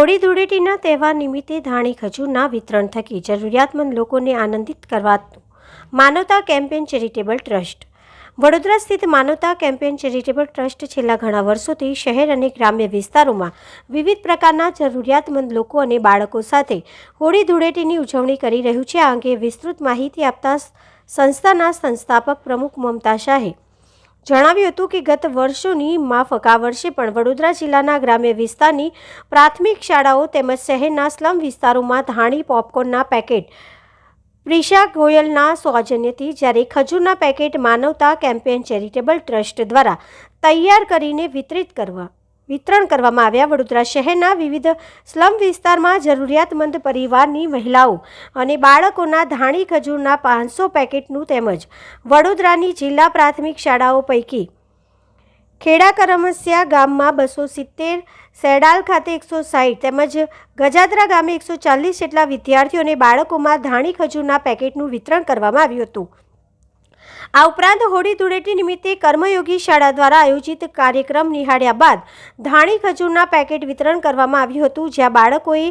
હોળી ધૂળેટીના તહેવાર નિમિત્તે ધાણી ખજૂરના વિતરણ થકી જરૂરિયાતમંદ લોકોને આનંદિત કરવાનું માનવતા કેમ્પેન ચેરિટેબલ ટ્રસ્ટ. વડોદરા સ્થિત માનવતા કેમ્પેન ચેરિટેબલ ટ્રસ્ટ છેલ્લા ઘણા વર્ષોથી શહેર અને ગ્રામ્ય વિસ્તારોમાં વિવિધ પ્રકારના જરૂરિયાતમંદ લોકો અને બાળકો સાથે હોળી ધૂળેટીની ઉજવણી કરી રહ્યું છે. આ અંગે વિસ્તૃત માહિતી આપતા સંસ્થાના સંસ્થાપક પ્રમુખ મમતા શાહે જણાવ્યું હતું કે ગત વર્ષોની માફક, આ વર્ષે પણ વડોદરા જિલ્લાના ગ્રામ્ય વિસ્તારની પ્રાથમિક શાળાઓ તેમજ શહેરના સ્લમ વિસ્તારોમાં ધાણી, પોપકોર્નના પેકેટ, પ્રિશા ગોયલના સૌજન્યથી જ્યારે ખજૂરના packet Manavta campaign charitable trust દ્વારા તૈયાર કરીને વિતરિત કરવા વિતરણ કરવામાં આવ્યા. વડોદરા શહેરના વિવિધ સ્લમ વિસ્તારમાં જરૂરિયાતમંદ પરિવારની મહિલાઓ અને બાળકોના ધાણી ખજૂરના પાંચસો પેકેટનું તેમજ વડોદરાની જિલ્લા પ્રાથમિક શાળાઓ પૈકી ખેડા કરમસિયા ગામમાં બસો સિત્તેર, સેડાલ ખાતે એકસો સાઠ તેમજ ગજાદરા ગામે એકસો ચાલીસ જેટલા વિદ્યાર્થીઓ અને બાળકોમાં ધાણી ખજૂરના પેકેટનું વિતરણ કરવામાં આવ્યું હતું. આ ઉપરાંત હોળી ધૂળેટી નિમિત્તે કર્મયોગી શાળા દ્વારા આયોજિત કાર્યક્રમ નિહાળ્યા બાદ ધાણી ખજૂરના પેકેટ વિતરણ કરવામાં આવ્યું હતું, જ્યાં બાળકોએ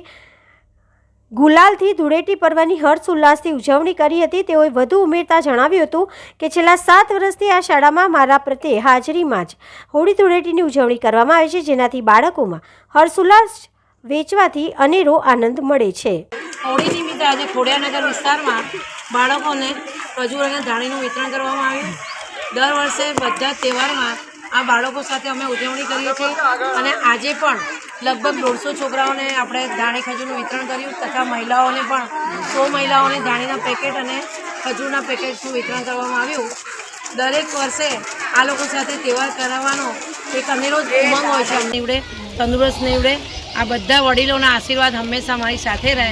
ગુલાલથી ધૂળેટી પર્વની હર્ષ ઉલ્લાસથી ઉજવણી કરી હતી. તેઓએ વધુ ઉમેરતા જણાવ્યું હતું કે છેલ્લા સાત વર્ષથી આ શાળામાં મારા પ્રત્યે હાજરીમાં જ હોળી ધૂળેટીની ઉજવણી કરવામાં આવે છે, જેનાથી બાળકોમાં હર્ષોલ્લાસ વેચવાથી અનેરો આનંદ મળે છે. હોળી નિમિત્તે આજે ખોડિયાનગર વિસ્તારમાં બાળકોને ખજૂર અને ધાણીનું વિતરણ કરવામાં આવ્યું. દર વર્ષે બધા તહેવારમાં આ બાળકો સાથે અમે ઉજવણી કરીએ છીએ અને આજે પણ લગભગ દોઢસો છોકરાઓને આપણે ધાણી ખજૂરનું વિતરણ કર્યું તથા મહિલાઓને પણ સો મહિલાઓને ધાણીના પેકેટ અને ખજૂરના પેકેટનું વિતરણ કરવામાં આવ્યું. દરેક વર્ષે આ લોકો સાથે તહેવાર કરાવવાનો એક અનેરો ઉમંગ હોય છે. નીવડે તંદુરસ્ત નીવડે આ બધા વડીલોના આશીર્વાદ હંમેશા મારી સાથે રહે.